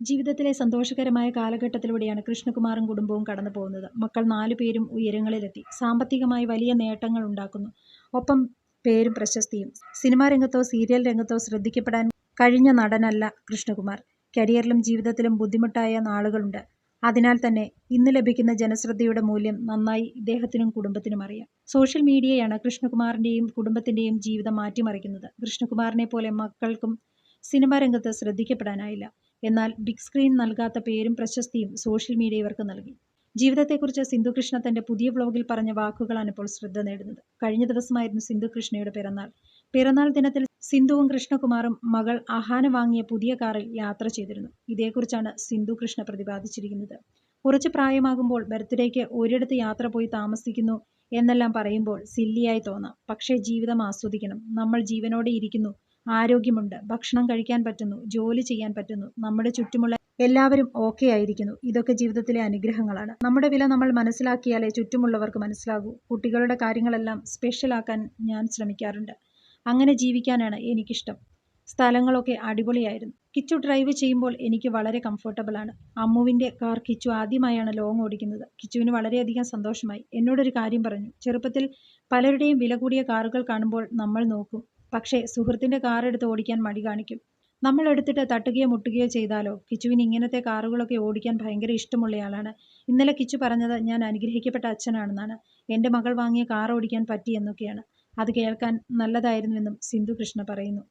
ജീവിതത്തിലെ സന്തോഷകരമായ കാലഘട്ടത്തിലൂടെയാണ് കൃഷ്ണകുമാറും കുടുംബവും കടന്നു പോകുന്നത്. മക്കൾ നാലു പേരും ഉയരങ്ങളിലെത്തി. സാമ്പത്തികമായി വലിയ നേട്ടങ്ങൾ ഉണ്ടാക്കുന്നു. ഒപ്പം പേരും പ്രശസ്തിയും. സിനിമാ രംഗത്തോ സീരിയൽ രംഗത്തോ ശ്രദ്ധിക്കപ്പെടാൻ കഴിഞ്ഞ നടനല്ല കൃഷ്ണകുമാർ. കരിയറിലും ജീവിതത്തിലും ബുദ്ധിമുട്ടായ നാളുകളുണ്ട്. അതിനാൽ തന്നെ ഇന്ന് ലഭിക്കുന്ന ജനശ്രദ്ധയുടെ മൂല്യം നന്നായി ഇദ്ദേഹത്തിനും കുടുംബത്തിനും അറിയാം. സോഷ്യൽ മീഡിയയാണ് കൃഷ്ണകുമാറിന്റെയും കുടുംബത്തിന്റെയും ജീവിതം മാറ്റിമറിക്കുന്നത്. കൃഷ്ണകുമാറിനെ പോലെ മക്കൾക്കും സിനിമാ രംഗത്ത് ശ്രദ്ധിക്കപ്പെടാനായില്ല. എന്നാൽ ബിഗ് സ്ക്രീൻ നൽകാത്ത പേരും പ്രശസ്തിയും സോഷ്യൽ മീഡിയ ഇവർക്ക് നൽകി. ജീവിതത്തെക്കുറിച്ച് സിന്ധുകൃഷ്ണ തന്റെ പുതിയ വ്ലോഗിൽ പറഞ്ഞ വാക്കുകളാണ് ഇപ്പോൾ ശ്രദ്ധ നേടുന്നത്. കഴിഞ്ഞ ദിവസമായിരുന്നു സിന്ധുകൃഷ്ണയുടെ പിറന്നാൾ. പിറന്നാൾ ദിനത്തിൽ സിന്ധുവും കൃഷ്ണകുമാറും മകൾ അഹാന വാങ്ങിയ പുതിയ കാറിൽ യാത്ര ചെയ്തിരുന്നു. ഇതേക്കുറിച്ചാണ് സിന്ധു കൃഷ്ണ പ്രതിപാദിച്ചിരിക്കുന്നത്. കുറച്ച് പ്രായമാകുമ്പോൾ ബർത്ത്ഡേക്ക് ഒരിടത്ത് യാത്ര പോയി താമസിക്കുന്നു എന്നെല്ലാം പറയുമ്പോൾ സില്ലിയായി തോന്നാം. പക്ഷേ ജീവിതം ആസ്വദിക്കണം. നമ്മൾ ജീവനോടെ ഇരിക്കുന്നു. ആരോഗ്യമുണ്ട് ഭക്ഷണം കഴിക്കാൻ പറ്റുന്നു ജോലി ചെയ്യാൻ പറ്റുന്നു നമ്മുടെ ചുറ്റുമുള്ള എല്ലാവരും ഓക്കെ ആയിരിക്കുന്നു. ഇതൊക്കെ ജീവിതത്തിലെ അനുഗ്രഹങ്ങളാണ്. നമ്മുടെ വില നമ്മൾ മനസ്സിലാക്കിയാലേ ചുറ്റുമുള്ളവർക്ക് മനസ്സിലാകൂ. കുട്ടികളുടെ കാര്യങ്ങളെല്ലാം സ്പെഷ്യലാക്കാൻ ഞാൻ ശ്രമിക്കാറുണ്ട്. അങ്ങനെ ജീവിക്കാനാണ് എനിക്കിഷ്ടം. സ്ഥലങ്ങളൊക്കെ അടിപൊളിയായിരുന്നു. കിച്ചു ഡ്രൈവ് ചെയ്യുമ്പോൾ എനിക്ക് വളരെ കംഫർട്ടബിൾ ആണ് അമ്മുവിന്റെ കാർ കിച്ചു ആദ്യമായാണ് ലോങ് ഓടിക്കുന്നത്. കിച്ചുവിന് വളരെയധികം സന്തോഷമായി. എന്നോടൊരു കാര്യം പറഞ്ഞു. ചെറുപ്പത്തിൽ പലരുടെയും വില കൂടിയ കാറുകൾ കാണുമ്പോൾ നമ്മൾ നോക്കും. പക്ഷേ സുഹൃത്തിന്റെ കാർ എടുത്ത് ഓടിക്കാൻ മടി കാണിക്കും. നമ്മൾ എടുത്തിട്ട് തട്ടുകയോ മുട്ടുകയോ ചെയ്താലോ? കിച്ചുവിന് ഇങ്ങനത്തെ കാറുകളൊക്കെ ഓടിക്കാൻ ഭയങ്കര ഇഷ്ടമുള്ളയാളാണ്. ഇന്നലെ കിച്ചു പറഞ്ഞത് ഞാൻ അനുഗ്രഹിക്കപ്പെട്ട അച്ഛനാണെന്നാണ്. എന്റെ മകൾ വാങ്ങിയ കാർ ഓടിക്കാൻ പറ്റിയെന്നൊക്കെയാണ് അത് കേൾക്കാൻ നല്ലതായിരുന്നുവെന്നും സിന്ധു കൃഷ്ണ പറയുന്നു.